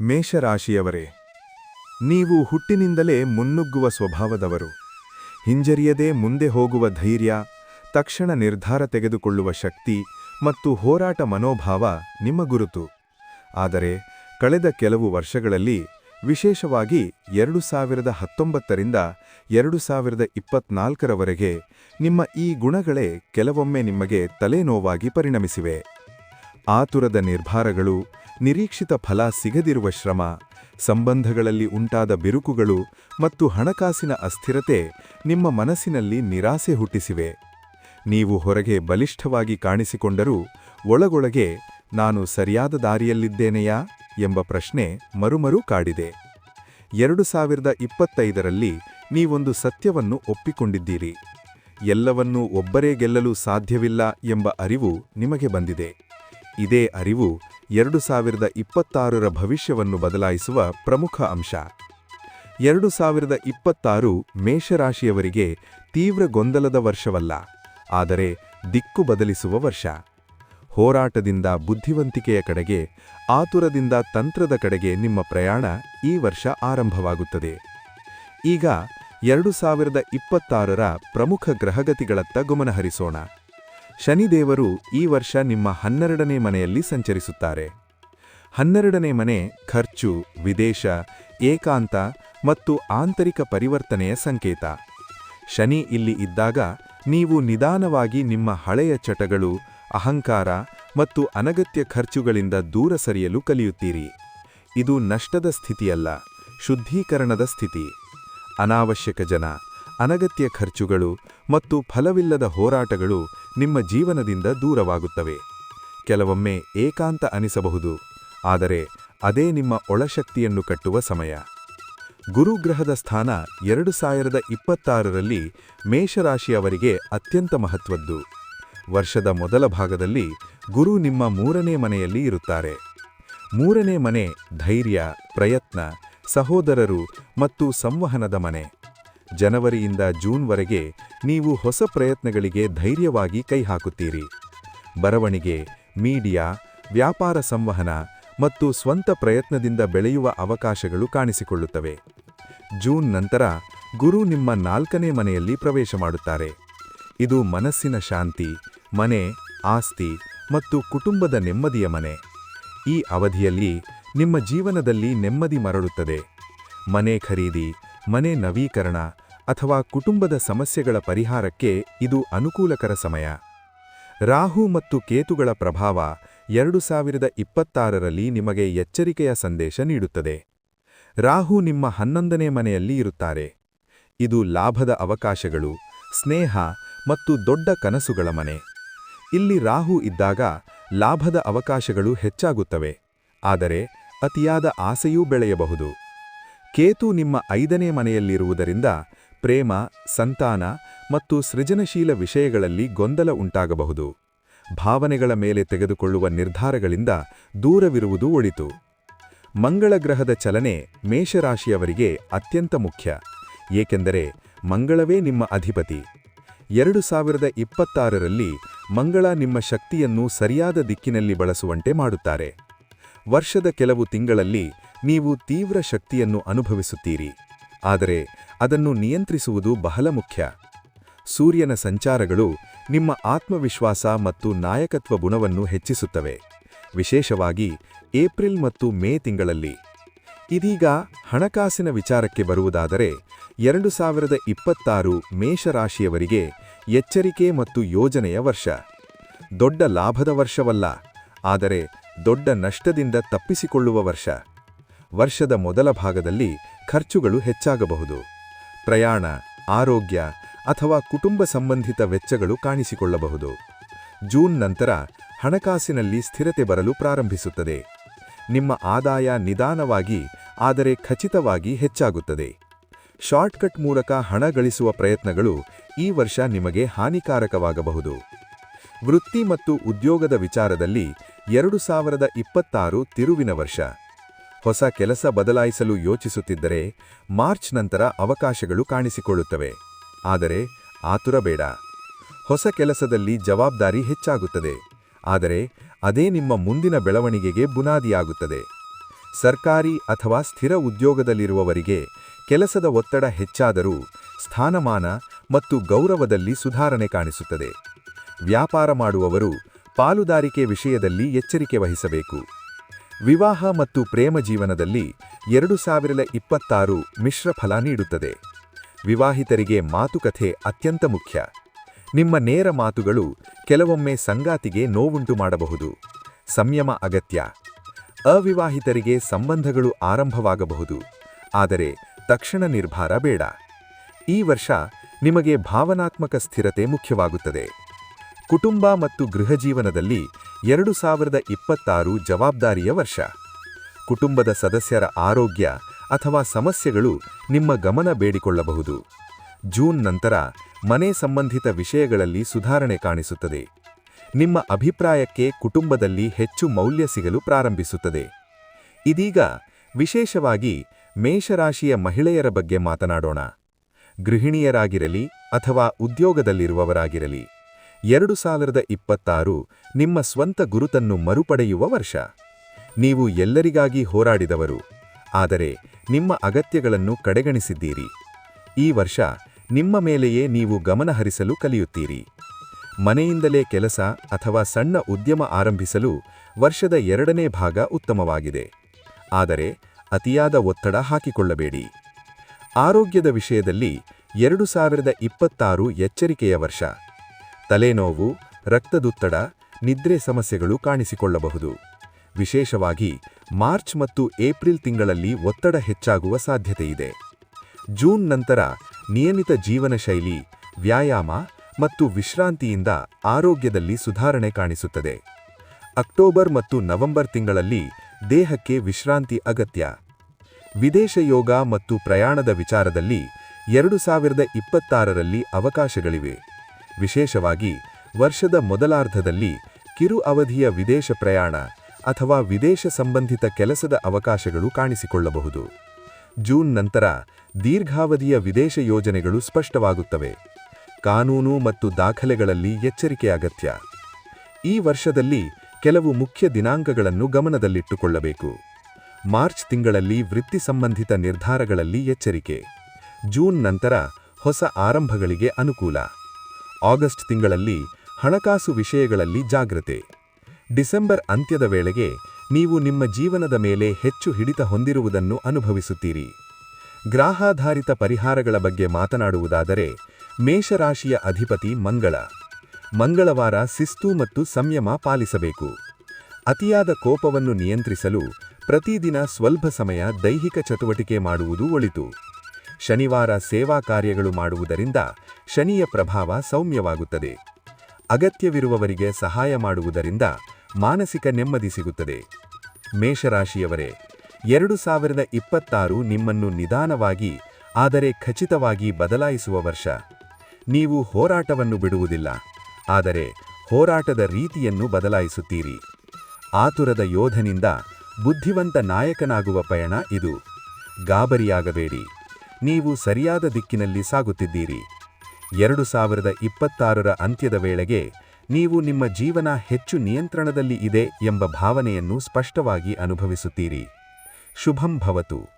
ಮೇಷರಾಶಿಯವರೇ, ನೀವು ಹುಟ್ಟಿನಿಂದಲೇ ಮುನ್ನುಗ್ಗುವ ಸ್ವಭಾವದವರು. ಹಿಂಜರಿಯದೆ ಮುಂದೆ ಹೋಗುವ ಧೈರ್ಯ, ತಕ್ಷಣ ನಿರ್ಧಾರ ತೆಗೆದುಕೊಳ್ಳುವ ಶಕ್ತಿ ಮತ್ತು ಹೋರಾಟ ಮನೋಭಾವ ನಿಮ್ಮ ಗುರುತು. ಆದರೆ ಕಳೆದ ಕೆಲವು ವರ್ಷಗಳಲ್ಲಿ ವಿಶೇಷವಾಗಿ ಎರಡು ಸಾವಿರದ ಹತ್ತೊಂಬತ್ತರಿಂದ ಎರಡು ಸಾವಿರದ ಇಪ್ಪತ್ನಾಲ್ಕರವರೆಗೆ ನಿಮ್ಮ ಈ ಗುಣಗಳೇ ಕೆಲವೊಮ್ಮೆ ನಿಮಗೆ ತಲೆನೋವಾಗಿ ಪರಿಣಮಿಸಿವೆ. ಆತುರದ ನಿರ್ಧಾರಗಳು ನಿರೀಕ್ಷಿತ ಫಲ ಸಿಗದಿರುವ ಶ್ರಮ, ಸಂಬಂಧಗಳಲ್ಲಿ ಉಂಟಾದ ಬಿರುಕುಗಳು ಮತ್ತು ಹಣಕಾಸಿನ ಅಸ್ಥಿರತೆ ನಿಮ್ಮ ಮನಸ್ಸಿನಲ್ಲಿ ನಿರಾಸೆ ಹುಟ್ಟಿಸಿವೆ. ನೀವು ಹೊರಗೆ ಬಲಿಷ್ಠವಾಗಿ ಕಾಣಿಸಿಕೊಂಡರೂ ಒಳಗೊಳಗೆ ನಾನು ಸರಿಯಾದ ದಾರಿಯಲ್ಲಿದ್ದೇನೆಯಾ ಎಂಬ ಪ್ರಶ್ನೆ ಮರುಮರು ಕಾಡಿದೆ. ಎರಡು ಸಾವಿರದ ಇಪ್ಪತ್ತೈದರಲ್ಲಿ ನೀವೊಂದು ಸತ್ಯವನ್ನು ಒಪ್ಪಿಕೊಂಡಿದ್ದೀರಿ. ಎಲ್ಲವನ್ನೂ ಒಬ್ಬರೇ ಗೆಲ್ಲಲು ಸಾಧ್ಯವಿಲ್ಲ ಎಂಬ ಅರಿವು ನಿಮಗೆ ಬಂದಿದೆ. ಇದೇ ಅರಿವು ಎರಡು ಸಾವಿರದ ಇಪ್ಪತ್ತಾರರ ಭವಿಷ್ಯವನ್ನು ಬದಲಾಯಿಸುವ ಪ್ರಮುಖ ಅಂಶ. ಎರಡು ಸಾವಿರದ ಇಪ್ಪತ್ತಾರು ಮೇಷರಾಶಿಯವರಿಗೆ ತೀವ್ರ ಗೊಂದಲದ ವರ್ಷವಲ್ಲ, ಆದರೆ ದಿಕ್ಕು ಬದಲಿಸುವ ವರ್ಷ. ಹೋರಾಟದಿಂದ ಬುದ್ಧಿವಂತಿಕೆಯ ಕಡೆಗೆ, ಆತುರದಿಂದ ತಂತ್ರದ ಕಡೆಗೆ ನಿಮ್ಮ ಪ್ರಯಾಣ ಈ ವರ್ಷ ಆರಂಭವಾಗುತ್ತದೆ. ಈಗ ಎರಡು ಸಾವಿರದ ಇಪ್ಪತ್ತಾರರ ಪ್ರಮುಖ ಗ್ರಹಗತಿಗಳತ್ತ ಗಮನಹರಿಸೋಣ. ಶನಿದೇವರು ಈ ವರ್ಷ ನಿಮ್ಮ ಹನ್ನೆರಡನೇ ಮನೆಯಲ್ಲಿ ಸಂಚರಿಸುತ್ತಾರೆ. ಹನ್ನೆರಡನೇ ಮನೆ ಖರ್ಚು, ವಿದೇಶ, ಏಕಾಂತ ಮತ್ತು ಆಂತರಿಕ ಪರಿವರ್ತನೆಯ ಸಂಕೇತ. ಶನಿ ಇಲ್ಲಿ ಇದ್ದಾಗ ನೀವು ನಿಧಾನವಾಗಿ ನಿಮ್ಮ ಹಳೆಯ ಚಟಗಳು, ಅಹಂಕಾರ ಮತ್ತು ಅನಗತ್ಯ ಖರ್ಚುಗಳಿಂದ ದೂರ ಸರಿಯಲು ಕಲಿಯುತ್ತೀರಿ. ಇದು ನಷ್ಟದ ಸ್ಥಿತಿಯಲ್ಲ, ಶುದ್ಧೀಕರಣದ ಸ್ಥಿತಿ. ಅನಾವಶ್ಯಕ ಜನ ಅನಗತ್ಯ ಖರ್ಚುಗಳು ಮತ್ತು ಫಲವಿಲ್ಲದ ಹೋರಾಟಗಳು ನಿಮ್ಮ ಜೀವನದಿಂದ ದೂರವಾಗುತ್ತವೆ. ಕೆಲವೊಮ್ಮೆ ಏಕಾಂತ ಅನಿಸಬಹುದು, ಆದರೆ ಅದೇ ನಿಮ್ಮ ಒಳಶಕ್ತಿಯನ್ನು ಕಟ್ಟುವ ಸಮಯ. ಗುರುಗ್ರಹದ ಸ್ಥಾನ ಎರಡು ಸಾವಿರದ ಇಪ್ಪತ್ತಾರರಲ್ಲಿ ಮೇಷರಾಶಿಯವರಿಗೆ ಅತ್ಯಂತ ಮಹತ್ವದ್ದು. ವರ್ಷದ ಮೊದಲ ಭಾಗದಲ್ಲಿ ಗುರು ನಿಮ್ಮ ಮೂರನೇ ಮನೆಯಲ್ಲಿ ಇರುತ್ತಾರೆ. ಮೂರನೇ ಮನೆ ಧೈರ್ಯ, ಪ್ರಯತ್ನ, ಸಹೋದರರು ಮತ್ತು ಸಂವಹನದ ಮನೆ. ಜನವರಿಯಿಂದ ಜೂನ್ವರೆಗೆ ನೀವು ಹೊಸ ಪ್ರಯತ್ನಗಳಿಗೆ ಧೈರ್ಯವಾಗಿ ಕೈ ಹಾಕುತ್ತೀರಿ. ಬರವಣಿಗೆ, ಮೀಡಿಯಾ, ವ್ಯಾಪಾರ ಸಂವಹನ ಮತ್ತು ಸ್ವಂತ ಪ್ರಯತ್ನದಿಂದ ಬೆಳೆಯುವ ಅವಕಾಶಗಳು ಕಾಣಿಸಿಕೊಳ್ಳುತ್ತವೆ. ಜೂನ್ ನಂತರ ಗುರು ನಿಮ್ಮ ನಾಲ್ಕನೇ ಮನೆಯಲ್ಲಿ ಪ್ರವೇಶ ಮಾಡುತ್ತಾರೆ. ಇದು ಮನಸ್ಸಿನ ಶಾಂತಿ, ಮನೆ, ಆಸ್ತಿ ಮತ್ತು ಕುಟುಂಬದ ನೆಮ್ಮದಿಯ ಮನೆ. ಈ ಅವಧಿಯಲ್ಲಿ ನಿಮ್ಮ ಜೀವನದಲ್ಲಿ ನೆಮ್ಮದಿ ಮರಳುತ್ತದೆ. ಮನೆ ಖರೀದಿ ಮನೆ ನವೀಕರಣ ಅಥವಾ ಕುಟುಂಬದ ಸಮಸ್ಯೆಗಳ ಪರಿಹಾರಕ್ಕೆ ಇದು ಅನುಕೂಲಕರ ಸಮಯ. ರಾಹು ಮತ್ತು ಕೇತುಗಳ ಪ್ರಭಾವ ಎರಡು ಸಾವಿರದ ಇಪ್ಪತ್ತಾರರಲ್ಲಿ ನಿಮಗೆ ಎಚ್ಚರಿಕೆಯ ಸಂದೇಶ ನೀಡುತ್ತದೆ. ರಾಹು ನಿಮ್ಮ ಹನ್ನೊಂದನೇ ಮನೆಯಲ್ಲಿ ಇರುತ್ತಾರೆ. ಇದು ಲಾಭದ ಅವಕಾಶಗಳು, ಸ್ನೇಹ ಮತ್ತು ದೊಡ್ಡ ಕನಸುಗಳ ಮನೆ. ಇಲ್ಲಿ ರಾಹು ಇದ್ದಾಗ ಲಾಭದ ಅವಕಾಶಗಳು ಹೆಚ್ಚಾಗುತ್ತವೆ, ಆದರೆ ಅತಿಯಾದ ಆಸೆಯೂ ಬೆಳೆಯಬಹುದು. ಕೇತು ನಿಮ್ಮ ಐದನೇ ಮನೆಯಲ್ಲಿರುವುದರಿಂದ ಪ್ರೇಮ, ಸಂತಾನ ಮತ್ತು ಸೃಜನಶೀಲ ವಿಷಯಗಳಲ್ಲಿ ಗೊಂದಲ ಉಂಟಾಗಬಹುದು. ಭಾವನೆಗಳ ಮೇಲೆ ತೆಗೆದುಕೊಳ್ಳುವ ನಿರ್ಧಾರಗಳಿಂದ ದೂರವಿರುವುದು ಒಳಿತು. ಮಂಗಳ ಗ್ರಹದ ಚಲನೆ ಮೇಷರಾಶಿಯವರಿಗೆ ಅತ್ಯಂತ ಮುಖ್ಯ. ಏಕೆಂದರೆ ಮಂಗಳವೇ ನಿಮ್ಮ ಅಧಿಪತಿ. ಎರಡು ಸಾವಿರದ ಇಪ್ಪತ್ತಾರರಲ್ಲಿ ಮಂಗಳ ನಿಮ್ಮ ಶಕ್ತಿಯನ್ನು ಸರಿಯಾದ ದಿಕ್ಕಿನಲ್ಲಿ ಬಳಸುವಂತೆ ಮಾಡುತ್ತಾರೆ. ವರ್ಷದ ಕೆಲವು ತಿಂಗಳಲ್ಲಿ ನೀವು ತೀವ್ರ ಶಕ್ತಿಯನ್ನು ಅನುಭವಿಸುತ್ತೀರಿ. ಆದರೆ ಅದನ್ನು ನಿಯಂತ್ರಿಸುವುದು ಬಹಳ ಮುಖ್ಯ. ಸೂರ್ಯನ ಸಂಚಾರಗಳು ನಿಮ್ಮ ಆತ್ಮವಿಶ್ವಾಸ ಮತ್ತು ನಾಯಕತ್ವ ಗುಣವನ್ನು ಹೆಚ್ಚಿಸುತ್ತವೆ. ವಿಶೇಷವಾಗಿ ಏಪ್ರಿಲ್ ಮತ್ತು ಮೇ ತಿಂಗಳಲ್ಲಿ. ಇದೀಗ ಹಣಕಾಸಿನ ವಿಚಾರಕ್ಕೆ ಬರುವುದಾದರೆ, ಎರಡು ಸಾವಿರದ ಇಪ್ಪತ್ತಾರು ಮೇಷರಾಶಿಯವರಿಗೆ ಎಚ್ಚರಿಕೆ ಮತ್ತು ಯೋಜನೆಯ ವರ್ಷ. ದೊಡ್ಡ ಲಾಭದ ವರ್ಷವಲ್ಲ, ಆದರೆ ದೊಡ್ಡ ನಷ್ಟದಿಂದ ತಪ್ಪಿಸಿಕೊಳ್ಳುವ ವರ್ಷ. ವರ್ಷದ ಮೊದಲ ಭಾಗದಲ್ಲಿ ಖರ್ಚುಗಳು ಹೆಚ್ಚಾಗಬಹುದು. ಪ್ರಯಾಣ, ಆರೋಗ್ಯ ಅಥವಾ ಕುಟುಂಬ ಸಂಬಂಧಿತ ವೆಚ್ಚಗಳು ಕಾಣಿಸಿಕೊಳ್ಳಬಹುದು. ಜೂನ್ ನಂತರ ಹಣಕಾಸಿನಲ್ಲಿ ಸ್ಥಿರತೆ ಬರಲು ಪ್ರಾರಂಭಿಸುತ್ತದೆ. ನಿಮ್ಮ ಆದಾಯ ನಿಧಾನವಾಗಿ, ಆದರೆ ಖಚಿತವಾಗಿ ಹೆಚ್ಚಾಗುತ್ತದೆ. ಶಾರ್ಟ್ಕಟ್ ಮೂಲಕ ಹಣ ಗಳಿಸುವ ಪ್ರಯತ್ನಗಳು ಈ ವರ್ಷ ನಿಮಗೆ ಹಾನಿಕಾರಕವಾಗಬಹುದು. ವೃತ್ತಿ ಮತ್ತು ಉದ್ಯೋಗದ ವಿಚಾರದಲ್ಲಿ ಎರಡು ಸಾವಿರದ ಇಪ್ಪತ್ತಾರು ತಿರುವಿನ ವರ್ಷ. ಹೊಸ ಕೆಲಸ ಬದಲಾಯಿಸಲು ಯೋಚಿಸುತ್ತಿದ್ದರೆ ಮಾರ್ಚ್ ನಂತರ ಅವಕಾಶಗಳು ಕಾಣಿಸಿಕೊಳ್ಳುತ್ತವೆ. ಆದರೆ ಆತುರ ಬೇಡ. ಹೊಸ ಕೆಲಸದಲ್ಲಿ ಜವಾಬ್ದಾರಿ ಹೆಚ್ಚಾಗುತ್ತದೆ. ಆದರೆ ಅದೇ ನಿಮ್ಮ ಮುಂದಿನ ಬೆಳವಣಿಗೆಗೆ ಬುನಾದಿಯಾಗುತ್ತದೆ. ಸರ್ಕಾರಿ ಅಥವಾ ಸ್ಥಿರ ಉದ್ಯೋಗದಲ್ಲಿರುವವರಿಗೆ ಕೆಲಸದ ಒತ್ತಡ ಹೆಚ್ಚಾದರೂ ಸ್ಥಾನಮಾನ ಮತ್ತು ಗೌರವದಲ್ಲಿ ಸುಧಾರಣೆ ಕಾಣಿಸುತ್ತದೆ. ವ್ಯಾಪಾರ ಮಾಡುವವರು ಪಾಲುದಾರಿಕೆ ವಿಷಯದಲ್ಲಿ ಎಚ್ಚರಿಕೆ ವಹಿಸಬೇಕು. ವಿವಾಹ ಮತ್ತು ಪ್ರೇಮ ಜೀವನದಲ್ಲಿ ಎರಡು ಸಾವಿರದ ಇಪ್ಪತ್ತಾರು ಮಿಶ್ರ ಫಲ ನೀಡುತ್ತದೆ. ವಿವಾಹಿತರಿಗೆ ಮಾತುಕತೆ ಅತ್ಯಂತ ಮುಖ್ಯ. ನಿಮ್ಮ ನೇರ ಮಾತುಗಳು ಕೆಲವೊಮ್ಮೆ ಸಂಗಾತಿಗೆ ನೋವುಂಟು ಮಾಡಬಹುದು. ಸಂಯಮ ಅಗತ್ಯ. ಅವಿವಾಹಿತರಿಗೆ ಸಂಬಂಧಗಳು ಆರಂಭವಾಗಬಹುದು. ಆದರೆ ತಕ್ಷಣ ನಿರ್ಧಾರ ಬೇಡ. ಈ ವರ್ಷ ನಿಮಗೆ ಭಾವನಾತ್ಮಕ ಸ್ಥಿರತೆ ಮುಖ್ಯವಾಗುತ್ತದೆ. ಕುಟುಂಬ ಮತ್ತು ಗೃಹಜೀವನದಲ್ಲಿ ಎರಡು ಸಾವಿರದ ಇಪ್ಪತ್ತಾರು ಜವಾಬ್ದಾರಿಯ ವರ್ಷ. ಕುಟುಂಬದ ಸದಸ್ಯರ ಆರೋಗ್ಯ ಅಥವಾ ಸಮಸ್ಯೆಗಳು ನಿಮ್ಮ ಗಮನ ಬೇಡಿಕೊಳ್ಳಬಹುದು. ಜೂನ್ ನಂತರ ಮನೆ ಸಂಬಂಧಿತ ವಿಷಯಗಳಲ್ಲಿ ಸುಧಾರಣೆ ಕಾಣಿಸುತ್ತದೆ. ನಿಮ್ಮ ಅಭಿಪ್ರಾಯಕ್ಕೆ ಕುಟುಂಬದಲ್ಲಿ ಹೆಚ್ಚು ಮೌಲ್ಯ ಸಿಗಲು ಪ್ರಾರಂಭಿಸುತ್ತದೆ. ಇದೀಗ ವಿಶೇಷವಾಗಿ ಮೇಷರಾಶಿಯ ಮಹಿಳೆಯರ ಬಗ್ಗೆ ಮಾತನಾಡೋಣ. ಗೃಹಿಣಿಯರಾಗಿರಲಿ ಅಥವಾ ಉದ್ಯೋಗದಲ್ಲಿರುವವರಾಗಿರಲಿ ಎರಡು ಸಾವಿರದ ಇಪ್ಪತ್ತಾರು ನಿಮ್ಮ ಸ್ವಂತ ಗುರುತನ್ನು ಮರುಪಡೆಯುವ ವರ್ಷ. ನೀವು ಎಲ್ಲರಿಗಾಗಿ ಹೋರಾಡಿದವರು. ಆದರೆ ನಿಮ್ಮ ಅಗತ್ಯಗಳನ್ನು ಕಡೆಗಣಿಸಿದ್ದೀರಿ. ಈ ವರ್ಷ ನಿಮ್ಮ ಮೇಲೆಯೇ ನೀವು ಗಮನಹರಿಸಲು ಕಲಿಯುತ್ತೀರಿ. ಮನೆಯಿಂದಲೇ ಕೆಲಸ ಅಥವಾ ಸಣ್ಣ ಉದ್ಯಮ ಆರಂಭಿಸಲು ವರ್ಷದ ಎರಡನೇ ಭಾಗ ಉತ್ತಮವಾಗಿದೆ. ಆದರೆ ಅತಿಯಾದ ಒತ್ತಡ ಹಾಕಿಕೊಳ್ಳಬೇಡಿ. ಆರೋಗ್ಯದ ವಿಷಯದಲ್ಲಿ ಎರಡು ಸಾವಿರದ ಇಪ್ಪತ್ತಾರು ಎಚ್ಚರಿಕೆಯ ವರ್ಷ. ತಲೆನೋವು, ರಕ್ತದೊತ್ತಡ, ನಿದ್ರೆ ಸಮಸ್ಯೆಗಳು ಕಾಣಿಸಿಕೊಳ್ಳಬಹುದು. ವಿಶೇಷವಾಗಿ ಮಾರ್ಚ್ ಮತ್ತು ಏಪ್ರಿಲ್ ತಿಂಗಳಲ್ಲಿ ಒತ್ತಡ ಹೆಚ್ಚಾಗುವ ಸಾಧ್ಯತೆಯಿದೆ. ಜೂನ್ ನಂತರ ನಿಯಮಿತ ಜೀವನ ಶೈಲಿ ವ್ಯಾಯಾಮ ಮತ್ತು ವಿಶ್ರಾಂತಿಯಿಂದ ಆರೋಗ್ಯದಲ್ಲಿ ಸುಧಾರಣೆ ಕಾಣಿಸುತ್ತದೆ. ಅಕ್ಟೋಬರ್ ಮತ್ತು ನವೆಂಬರ್ ತಿಂಗಳಲ್ಲಿ ದೇಹಕ್ಕೆ ವಿಶ್ರಾಂತಿ ಅಗತ್ಯ. ವಿದೇಶ ಯೋಗ ಮತ್ತು ಪ್ರಯಾಣದ ವಿಚಾರದಲ್ಲಿ ಎರಡು ಸಾವಿರದ ಇಪ್ಪತ್ತಾರರಲ್ಲಿ ಅವಕಾಶಗಳಿವೆ. ವಿಶೇಷವಾಗಿ ವರ್ಷದ ಮೊದಲಾರ್ಧದಲ್ಲಿ ಕಿರು ಅವಧಿಯ ವಿದೇಶ ಪ್ರಯಾಣ ಅಥವಾ ವಿದೇಶ ಸಂಬಂಧಿತ ಕೆಲಸದ ಅವಕಾಶಗಳು ಕಾಣಿಸಿಕೊಳ್ಳಬಹುದು. ಜೂನ್ ನಂತರ ದೀರ್ಘಾವಧಿಯ ವಿದೇಶ ಯೋಜನೆಗಳು ಸ್ಪಷ್ಟವಾಗುತ್ತವೆ. ಕಾನೂನು ಮತ್ತು ದಾಖಲೆಗಳಲ್ಲಿ ಎಚ್ಚರಿಕೆ ಅಗತ್ಯ. ಈ ವರ್ಷದಲ್ಲಿ ಕೆಲವು ಮುಖ್ಯ ದಿನಾಂಕಗಳನ್ನು ಗಮನದಲ್ಲಿಟ್ಟುಕೊಳ್ಳಬೇಕು. ಮಾರ್ಚ್ ತಿಂಗಳಲ್ಲಿ ವೃತ್ತಿ ಸಂಬಂಧಿತ ನಿರ್ಧಾರಗಳಲ್ಲಿ ಎಚ್ಚರಿಕೆ. ಜೂನ್ ನಂತರ ಹೊಸ ಆರಂಭಗಳಿಗೆ ಅನುಕೂಲ. ಆಗಸ್ಟ್ ತಿಂಗಳಲ್ಲಿ ಹಣಕಾಸು ವಿಷಯಗಳಲ್ಲಿ ಜಾಗ್ರತೆ. ಡಿಸೆಂಬರ್ ಅಂತ್ಯದ ವೇಳೆಗೆ ನೀವು ನಿಮ್ಮ ಜೀವನದ ಮೇಲೆ ಹೆಚ್ಚು ಹಿಡಿತ ಹೊಂದಿರುವುದನ್ನು ಅನುಭವಿಸುತ್ತೀರಿ. ಗ್ರಾಹಾಧಾರಿತ ಪರಿಹಾರಗಳ ಬಗ್ಗೆ ಮಾತನಾಡುವುದಾದರೆ ಮೇಷರಾಶಿಯ ಅಧಿಪತಿ ಮಂಗಳ. ಮಂಗಳವಾರ ಶಿಸ್ತು ಮತ್ತು ಸಂಯಮ ಪಾಲಿಸಬೇಕು. ಅತಿಯಾದ ಕೋಪವನ್ನು ನಿಯಂತ್ರಿಸಲು ಪ್ರತಿದಿನ ಸ್ವಲ್ಪ ಸಮಯ ದೈಹಿಕ ಚಟುವಟಿಕೆ ಮಾಡುವುದು ಒಳಿತು. ಶನಿವಾರ ಸೇವಾ ಕಾರ್ಯಗಳು ಮಾಡುವುದರಿಂದ ಶನಿಯ ಪ್ರಭಾವ ಸೌಮ್ಯವಾಗುತ್ತದೆ. ಅಗತ್ಯವಿರುವವರಿಗೆ ಸಹಾಯ ಮಾಡುವುದರಿಂದ ಮಾನಸಿಕ ನೆಮ್ಮದಿ ಸಿಗುತ್ತದೆ. ಮೇಷರಾಶಿಯವರೇ, ಎರಡು ಸಾವಿರದ ಇಪ್ಪತ್ತಾರು ನಿಮ್ಮನ್ನು ನಿಧಾನವಾಗಿ, ಆದರೆ ಖಚಿತವಾಗಿ ಬದಲಾಯಿಸುವ ವರ್ಷ. ನೀವು ಹೋರಾಟವನ್ನು ಬಿಡುವುದಿಲ್ಲ, ಆದರೆ ಹೋರಾಟದ ರೀತಿಯನ್ನು ಬದಲಾಯಿಸುತ್ತೀರಿ. ಆತುರದ ಯೋಧನಿಂದ ಬುದ್ಧಿವಂತ ನಾಯಕನಾಗುವ ಪಯಣ ಇದು. ಗಾಬರಿಯಾಗಬೇಡಿ. ನೀವು ಸರಿಯಾದ ದಿಕ್ಕಿನಲ್ಲಿ ಸಾಗುತ್ತಿದ್ದೀರಿ. ಎರಡು ಸಾವಿರದ ಇಪ್ಪತ್ತಾರರ ಅಂತ್ಯದ ವೇಳೆಗೆ ನೀವು ನಿಮ್ಮ ಜೀವನ ಹೆಚ್ಚು ನಿಯಂತ್ರಣದಲ್ಲಿ ಇದೆ ಎಂಬ ಭಾವನೆಯನ್ನು ಸ್ಪಷ್ಟವಾಗಿ ಅನುಭವಿಸುತ್ತೀರಿ. ಶುಭಂ ಭವತು.